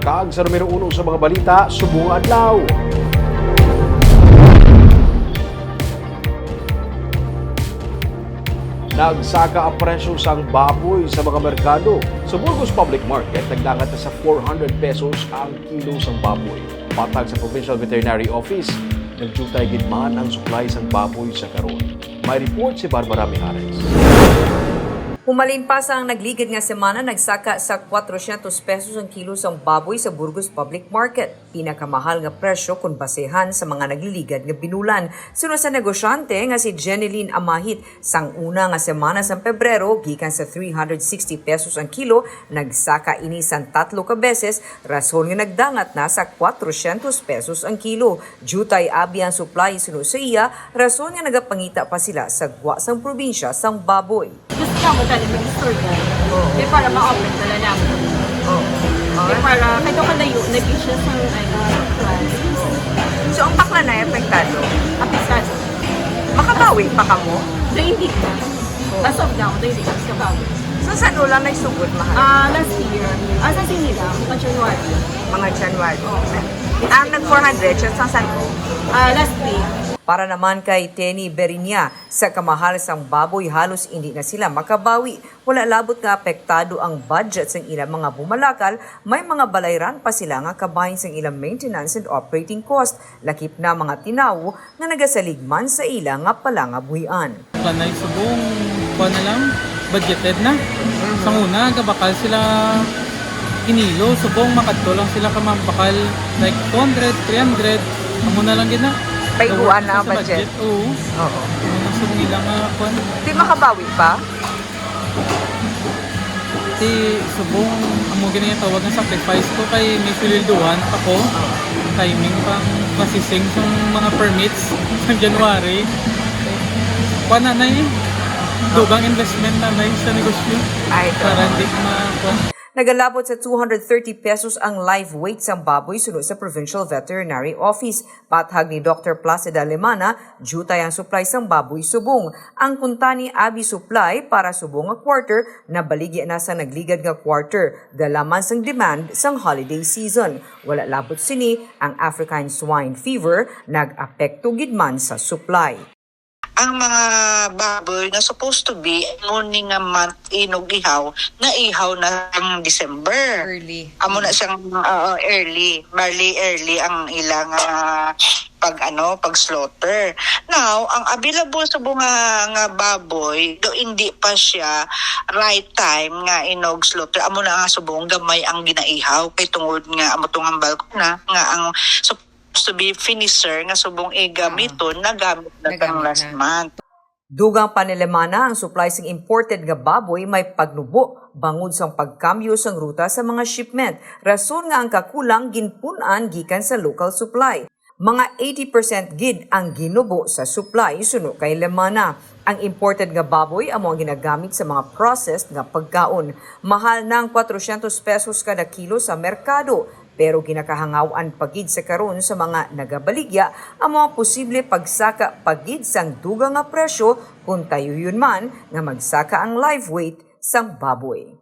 Kag sa numero uno sa mga balita, subong adlaw. Nagsaka ang presyo sang baboy sa mga merkado. Sa Burgos Public Market, nagdangat na sa 400 pesos ang kilo sang baboy. Patag sa Provincial Veterinary Office, nagjutay gidman ang supply sang baboy sa karon. May report si Barbara Mijares. Humalin pa sa ang nagligid nga semana, nagsaka sa 400 pesos ang kilo sa baboy sa Burgos Public Market. Pinakamahal nga presyo kung basehan sa mga nagliligad nga binulan. Sunod sa negosyante nga si Jeneline Amahit, sang una nga semana sa Pebrero, gikan sa 360 pesos ang kilo, nagsaka ini sang tatlo ka beses, rason nga nagdangat na sa 400 pesos ang kilo. Jutay abi ang supply sunod sa iya, rason nga nagapangita pa sila sa gwa sang probinsya sang baboy. Niya mo dali mag-store. Di para ma-open ka lang namin. Di para kahit ka layo, nag-issue sa ano, class. So, ang bakla na epektado. Apisado. Makabawi pa ka mo? Do hindi ka. As of now, do hindi ka bago. So, saan ulang nagsugod, mahal? Ah, last year, ah, sa sinila, pa January. Mga January. Ang nag-400, siya sa saan ko? Ah, last week, Para naman kay Tenny Berinya, sa kamahal sang baboy halos hindi na sila makabawi. Wala labot nga apektado ang budget sang ilang mga bumalakal, may mga balayran pa sila nga kabahin sang ilang maintenance and operating cost, lakip na mga tinaw nga nagasaligman sa ilang nga palangabuhian. Panay subong pa na lang budgeted na. Sa una, kabakal sila kinilo, subong makadto lang sila kamambakal like 200, 300, amo na lang gina. Paiguan na ang budget. Oo. Oo. Na subong ilang nga kwan. Di makabawi pa? Ti subong amo gina yung tawag ng sacrifice ko kay may sililduhan ako. Timing pang masising sa mga permits sa January. Kwan na na eh. Dugang investment na na sa negosyo. Ay, Para hindi ma kwan. Nagalabot sa 230 pesos ang live weight sa baboy sunod sa Provincial Veterinary Office. Pathag ni Dr. Placida Lemana, jutay ang supply sang baboy subong. Ang kunta ni Abi Supply para subong nga quarter, nabaligya na sa nagligad nga quarter. Dalaman sang demand sang holiday season. Wala labot sini ang African swine fever, nag-apekto gidman sa supply. Ang mga baboy na supposed to be morning nga month inog ihaw na ihaw na ang December. Early. Amo na siyang uh, early, barley early ang ilang ah, pag ano, pag slaughter. Now, ang available sa bunga nga baboy, do hindi pa siya right time nga inog slaughter. Amo na nga subong gamay ang ginaihaw kay tungod nga amo tong hambal ko na nga ang supposed to be finisher nga subong igamiton nagamit na tang last month. Dugang panilemana ang supply sing imported nga baboy may pagnubo bangod sang pagkamyo sang ruta sa mga shipment. Rason nga ang kakulang ginpunan gikan sa local supply. Mga 80% gid ang ginubo sa supply suno kay Lemana. Ang imported nga baboy amo ang ginagamit sa mga processed nga pagkaon. Mahal ng 400 pesos kada kilo sa merkado pero ginakahangawan pagid sa karon sa mga nagabaligya ang mga posible pagsaka pagid sang dugang nga presyo kung tayo yun man nga magsaka ang live weight sang baboy.